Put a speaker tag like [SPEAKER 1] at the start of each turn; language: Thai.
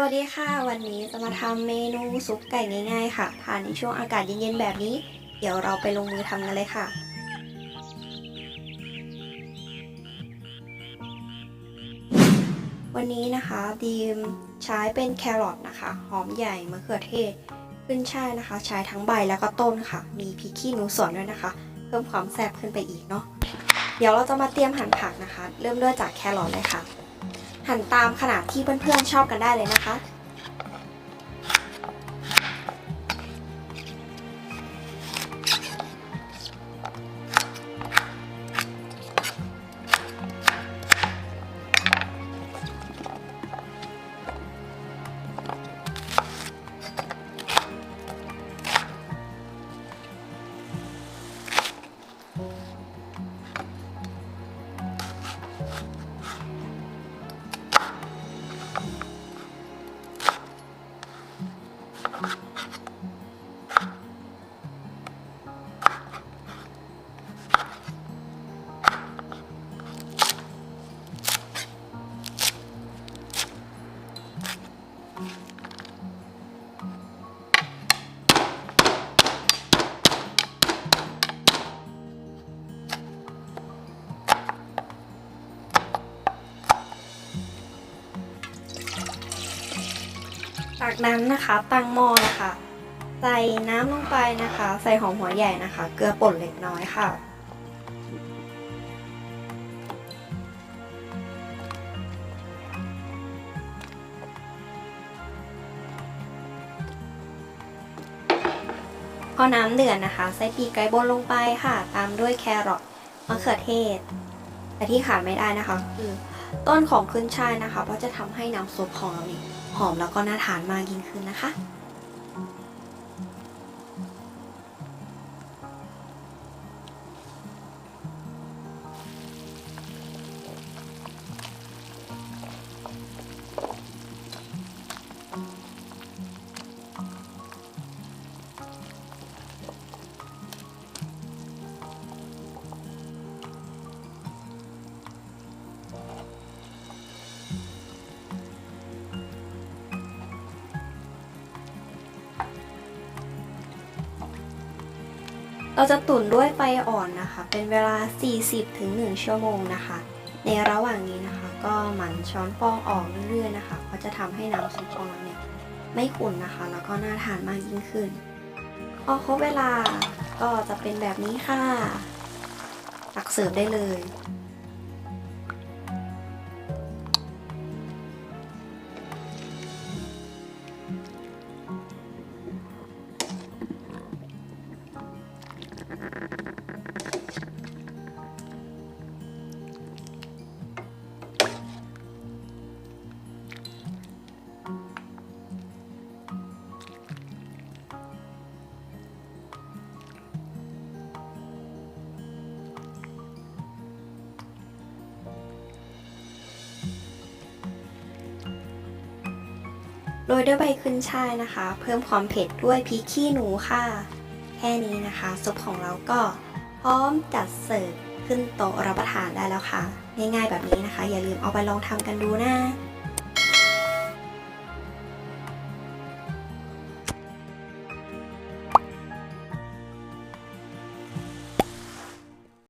[SPEAKER 1] สวัสดีค่ะ วันนี้จะมาทำเมนูซุปไก่ง่าย ๆ ค่ะทานในช่วงอากาศเย็นๆแบบนี้ เดี๋ยวเราไปลงมือทำกันเลยค่ะ วันนี้นะคะดีมใช้เป็นแครอทนะคะ หอมใหญ่มะเขือเทศขึ้นช่ายนะคะ ใช้ทั้งใบแล้วก็ต้นค่ะ มีพริกขี้หนูสวนด้วยนะคะ เพิ่มความแซ่บขึ้นไปอีกเนาะเดี๋ยวเราจะมาเตรียมหั่นผักนะคะ เริ่มด้วยจากแครอทเลยค่ะ หั่นตามขนาดที่เพื่อนๆชอบกันได้เลยนะคะ จากนั้นนะคะตั้งหม้อนะคะ ใส่น้ำลงไปนะคะ ใส่หอมหัวใหญ่นะคะ เกลือป่นเล็กน้อยค่ะ พอน้ำเดือดนะคะ ใส่ปีกไก่บนลงไปค่ะ ตามด้วยแครอทมะเขือเทศแต่ที่ขาดไม่ได้นะคะ คือต้นของขึ้นช่ายนะคะ เพราะจะทำให้น้ำซุปของเราเนี่ย อมแล้วก็น่าทานมากยิ่งขึ้นนะคะ เราจะตุ๋นด้วยไฟอ่อนนะคะ เป็นเวลา 40-1ถึงชั่วโมงนะคะ ในระหว่างนี้นะคะ ก็หมั่นช้อนฟองออกเรื่อยๆนะคะ เพราะจะทำให้น้ำซุปของเราเนี่ยไม่ขุ่นนะคะ แล้วก็น่าทานมากยิ่งขึ้น พอครบเวลาก็จะเป็นแบบนี้ค่ะ ตักเสิร์ฟได้เลย โรยด้วยใบขึ้นช่ายนะคะ เพิ่มความเผ็ดด้วยพริกขี้หนูค่ะ แค่นี้นะคะซุปของเราก็พร้อมจัดเสิร์ฟขึ้นโต๊ะรับประทานได้แล้วค่ะ ง่ายๆแบบนี้นะคะ อย่าลืมเอาไปลองทำกันดูนะ